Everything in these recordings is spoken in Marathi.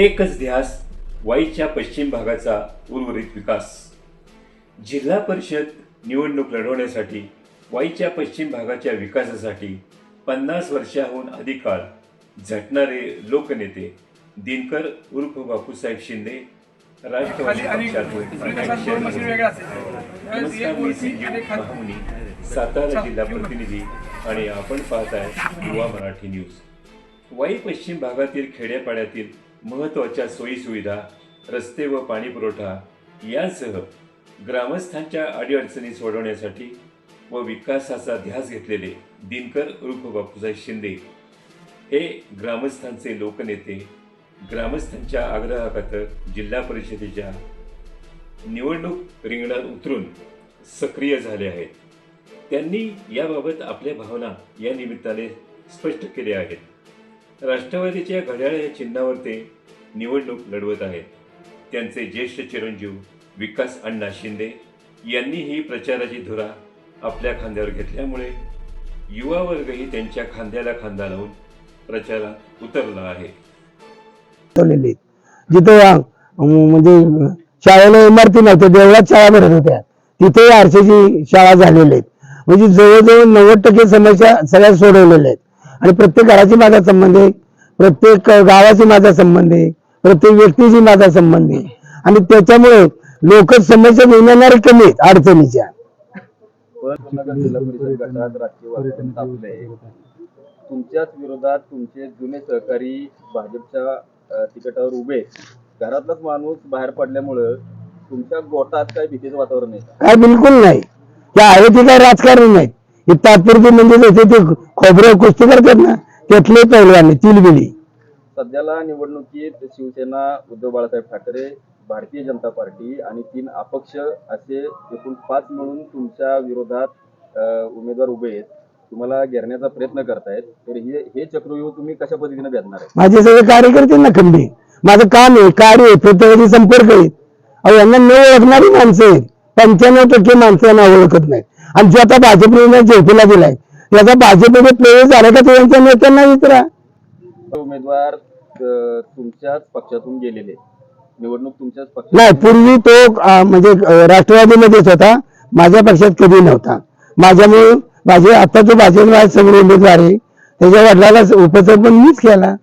एकच ध्यास वाईच्या पश्चिम भागाचा उर्वरित विकास. जिल्हा परिषद निवडणूक लढवण्यासाठी वाईच्या पश्चिम भागाच्या विकासासाठी पन्नास वर्षाहून अधिक काळ झटणारे लोकनेते दिनकर उर्फ बापूसाहेब शिंदे राष्ट्रवादी सातारा जिल्हा प्रतिनिधी आणि आपण पाहताय युवा मराठी न्यूज. वाई पश्चिम भागातील खेड्यापाड्यातील महत्त्वाच्या सोयीसुविधा रस्ते व पाणी पुरवठा यासह ग्रामस्थांच्या अडीअडचणी सोडवण्यासाठी व विकासाचा ध्यास घेतलेले दिनकर उर्फ बापूसाहेब शिंदे हे ग्रामस्थांचे लोकनेते ग्रामस्थांच्या आग्रहाखातर जिल्हा परिषदेच्या निवडणूक रिंगणात उतरून सक्रिय झाले आहेत. त्यांनी याबाबत आपल्या भावना या निमित्ताने स्पष्ट केल्या आहेत. राष्ट्रवादीच्या घड्याळ या चिन्हावर ते निवडणूक लढवत आहेत. त्यांचे ज्येष्ठ चिरंजीव विकास अण्णा शिंदे यांनी ही प्रचाराची धुरा आपल्या खांद्यावर घेतल्यामुळे युवा वर्गही त्यांच्या खांद्याला खांदा लावून प्रचारात उतरला आहे. ठेवलेले जिथे म्हणजे शाळेला इमारती नव्हत्या देवळात शाळा भरत होत्या. तिथे आरसीची शाळा झालेल्या आहेत. म्हणजे जवळजवळ नव्वद टक्के समस्या सगळ्या सोडवलेल्या आहेत. आणि प्रत्येक घराची माझा संबंध आहे. प्रत्येक गावाची माझा संबंध आहे. प्रत्येक व्यक्तीची माझा संबंध आहे. आणि त्याच्यामुळे लोक समस्या मिळणारे कमी आहेत अडचणीच्या. तुमच्याच विरोधात तुमचे जुने सहकारी भाजपच्या तिकिटावर उभे. घरातलाच माणूस बाहेर पडल्यामुळं तुमच्या गोटात काय भीतीचं वातावरण आहे? काय बिलकुल नाही. त्या आहे ते काय राजकारण नाही. हे तात्पुरते म्हणजे जसे ते खोबरं कुस्ती करतात ना त्यातले पहिलवान तिलबिली. सध्याला निवडणुकीत शिवसेना उद्धव बाळासाहेब ठाकरे भारतीय जनता पार्टी आणि तीन अपक्ष असे एकूण पाच मिळून तुमच्या विरोधात उमेदवार उभे आहेत. तुम्हाला घेरण्याचा प्रयत्न करतायत. तर हे हे चक्रव्यूह तुम्ही कशा पद्धतीने भेदणार आहे माझे सगळे कार्यकर्ते ना खंबी माझं काम आहे कार्य आहे प्रत्येकाशी संपर्क आहे अहो यांना न ओळखणारी माणसं आहेत. पंच्याण्णव टक्के माणसं यांना ओळखत नाहीत. आणि जो आता भाजपने झेपीला दिलाय याचा भाजपमध्ये प्रवेश झाला का तो यांच्या नेत्यांना विचारा. उमेदवार तुमच्याच पक्षातून गेलेले. निवडणूक तुमच्याच पक्षात नाही पूर्वी तो म्हणजे राष्ट्रवादीमध्येच होता. माझ्या पक्षात कधी नव्हता. माझ्यामुळे माझे आता जो भाजप सगळे उमेदवार आहे. त्याच्या वडिलाला उपसरपंच मीच केला.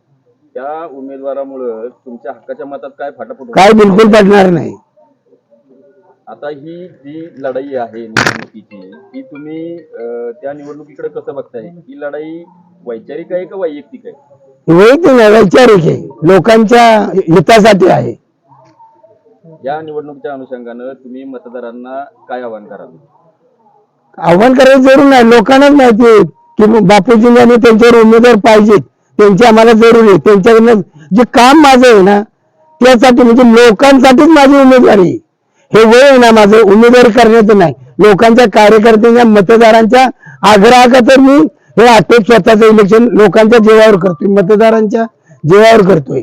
त्या उमेदवारामुळं तुमच्या हक्काच्या मतात काय फाटाफूट काय बिलकुल पडणार नाही. आता ही जी लढाई आहे निवडणुकीची ती तुम्ही अ, त्या निवडणुकीकडे कसं बघताय? ही लढाई वैचारिक आहे का वैयक्तिक आहे? वैयक्तिक वैचारिक आहे. लोकांच्या हितासाठी आहे. या निवडणुकीच्या अनुषंगानं तुम्ही मतदारांना काय आवाहन कराल? आव्हान करायचं जरूर नाही. लोकांनाच माहिती आहे की बापूजी आणि त्यांच्यावर उमेदवार पाहिजेत. त्यांची आम्हाला जरूर आहे. त्यांच्याकडनं जे काम माझं आहे ना त्यासाठी म्हणजे लोकांसाठीच माझी उमेदवारी आहे. हे वय आहे ना माझं उमेदवार करण्याचं नाही. लोकांच्या कार्यकर्त्यांच्या मतदारांच्या आग्रहाखातर मी हे अटक स्वतःचं इलेक्शन लोकांच्या जीवावर करतोय. मतदारांच्या जीवावर करतोय.